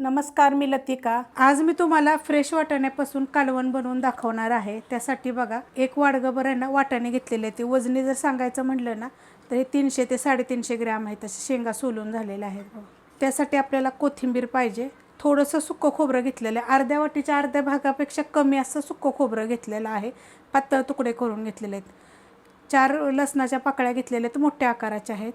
नमस्कार मी लतिका. आज मी तुम्हाला फ्रेश वाटाण्यापासून कालवण बनवून दाखवणार आहे. त्यासाठी बघा एक वाडगं आहे ना वाटाणे घेतलेले आहेत. ते वजनी जर सांगायचं म्हटलं ना तर हे तीनशे ते साडेतीनशे ग्रॅम आहेत. तसे शेंगा सोलून झालेल्या आहेत त्यासाठी आपल्याला कोथिंबीर पाहिजे. थोडंसं सुक्कं खोबरं घेतलेलं आहे. अर्ध्या वाटीच्या अर्ध्या भागापेक्षा कमी असं सुक्कं खोबरं घेतलेलं आहे. पातळ तुकडे करून घेतलेले आहेत. चार लसणाच्या पाकळ्या घेतलेल्या आहेत. मोठ्या आकाराच्या आहेत.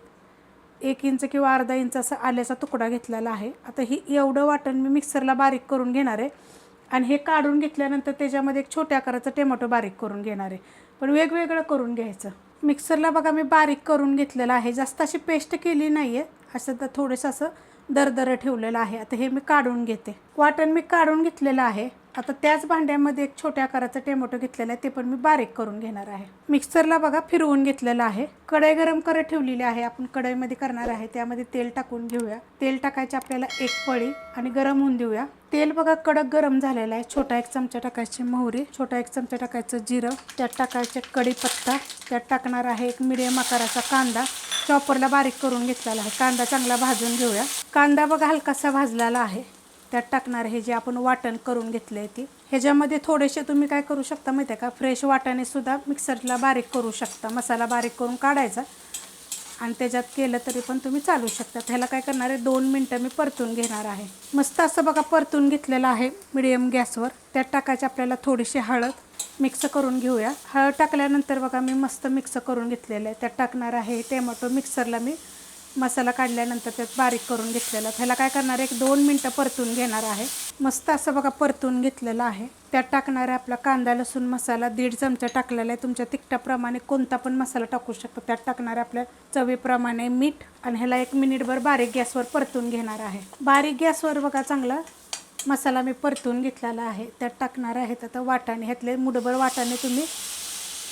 एक इंच किंवा अर्धा इंच असा आल्याचा तुकडा घेतलेला आहे. आता ही एवढं वाटण मी मिक्सरला बारीक करून घेणार आहे. आणि हे काढून घेतल्यानंतर त्याच्यामध्ये एक छोट्या आकाराचं टोमॅटो बारीक करून घेणार आहे. पण वेगवेगळं करून घ्यायचं. मिक्सरला बघा मी बारीक करून घेतलेलं आहे. जास्त अशी पेस्ट केली नाही आहे असं तर थोडंसं असं दरदरं ठेवलेलं आहे. आता हे मी काढून घेते. वाटण मी काढून घेतलेलं आहे. आता त्याच भांड्यामध्ये एक छोट्या आकाराचा टोमॅटो घेतलेला आहे ते पण मी बारीक करून घेणार आहे. मिक्सरला बघा फिरवून घेतलेलं आहे. कढई गरम करत ठेवलेली आहे आपण कढईमध्ये करणार आहे. त्यामध्ये तेल टाकून घेऊया. तेल टाकायचे आपल्याला एक पळी आणि गरम होऊन देऊया. तेल बघा कडक गरम झालेलं आहे. छोटा एक चमचा टाकायची मोहरी छोटा एक चमचा टाकायचं जिरं त्यात टाकायचे कढीपत्ता त्यात टाकणार आहे एक मिडियम आकाराचा कांदा. चॉपरला बारीक करून घेतलेला आहे. कांदा चांगला भाजून घेऊया. कांदा बघा हलकासा भाजलेला आहे. त्यात टाकणार हे जे आपण वाटण करून घेतले आहे ती. ह्याच्यामध्ये थोडेसे तुम्ही काय करू शकता माहिती आहे का? फ्रेश वाटाणेसुद्धा मिक्सरला बारीक करू शकता. मसाला बारीक करून काढायचा. आणि त्याच्यात केलं तरी पण तुम्ही चालू शकता. ह्याला काय करणार आहे? दोन मिनटं मी परतून घेणार आहे. मस्त असं बघा परतून घेतलेलं आहे मिडियम गॅसवर. त्यात टाकायची आपल्याला थोडीशी हळद मिक्स करून घेऊया. हळद टाकल्यानंतर बघा मी मस्त मिक्स करून घेतलेलं आहे. त्यात टाकणार आहे टॅमॅटो मिक्सरला मी मसाला काढल्यानंतर त्यात बारीक करून घेतलेला. त्याला काय करणार आहे? एक दोन मिनटं परतून घेणार आहे. मस्त असं बघा परतून घेतलेलं आहे. त्यात टाकणार आहे आपला कांदा लसूण मसाला. दीड चमचा टाकलेला आहे. तुमच्या तिखटाप्रमाणे कोणता पण मसाला टाकू शकतो. त्यात टाकणार आहे आपल्या चवीप्रमाणे मीठ. आणि ह्याला एक मिनिटभर बारीक गॅसवर परतून घेणार आहे. बारीक गॅसवर बघा चांगला मसाला मी परतून घेतलेला आहे. त्यात टाकणार आहेत आता वाटाणे. ह्यातले मुठभर वाटाणे तुम्ही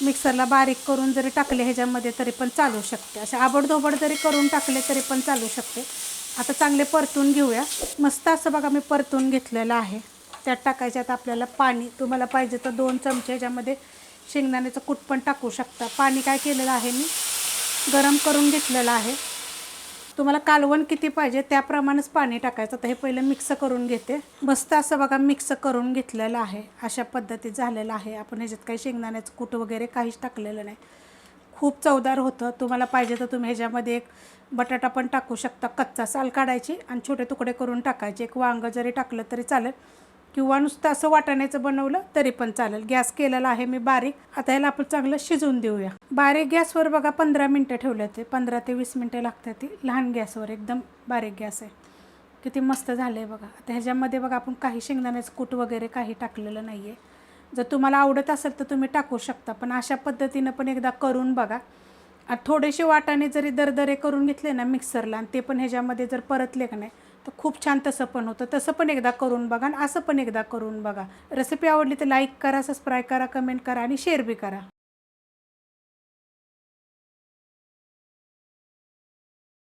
मिक्सरला बारीक करून जरी टाकले ह्याच्यामध्ये तरी पण चालू शकते. असे आबडधोबड जरी करून टाकले तरी पण चालू शकते. आता चांगले परतून घेऊया. मस्त असं बघा मी परतून घेतलेलं आहे. त्यात टाकायच्यात आपल्याला पाणी. तुम्हाला पाहिजे तर दोन चमचे ह्याच्यामध्ये शेंगदाण्याचं कूट पण टाकू शकता. पाणी काय केलेलं आहे मी? गरम करून घेतलेलं आहे. तुम्हाला कालवण किती पाहिजे त्याप्रमाणेच पाणी टाकायचं. तर हे पहिलं मिक्स करून घेते. मस्त असं बघा मिक्स करून घेतलेलं आहे. अशा पद्धतीत झालेलं आहे. आपण ह्याच्यात काही शेंगदाण्याचं कूट वगैरे काहीच टाकलेलं नाही. खूप चवदार होतं. तुम्हाला पाहिजे तर तुम्ही ह्याच्यामध्ये एक बटाटा पण टाकू शकता. कच्चा साल काढायची आणि छोटे तुकडे करून टाकायचे. एक वांगं जरी टाकलं तरी चालेल. किंवा नुसतं असं वाटाण्याचं बनवलं तरी पण चालेल. गॅस केलेला आहे मी बारीक. आता ह्याला आपण चांगलं शिजवून देऊया. बारीक गॅसवर बघा पंधरा मिनटं ठेवले ते पंधरा ते वीस मिनटं लागतात ती. लहान गॅसवर एकदम बारीक गॅस आहे. किती मस्त झालं आहे बघा. आता ह्याच्यामध्ये बघा आपण काही शेंगदाण्याचं कूट वगैरे काही टाकलेलं नाही आहे जर तुम्हाला आवडत असेल तर तुम्ही टाकू शकता. पण अशा पद्धतीनं पण एकदा करून बघा. थोडेसे वाटाणे जरी दरदरे करून घेतले ना मिक्सरला आणि ते पण ह्याच्यामध्ये जर परतले का नाही तर खूप छान तसं पण होतं. तसं पण एकदा करून बघा आणि असं पण एकदा करून बघा. रेसिपी आवडली तर लाईक करा सबस्क्राईब करा कमेंट करा आणि शेअर बी करा.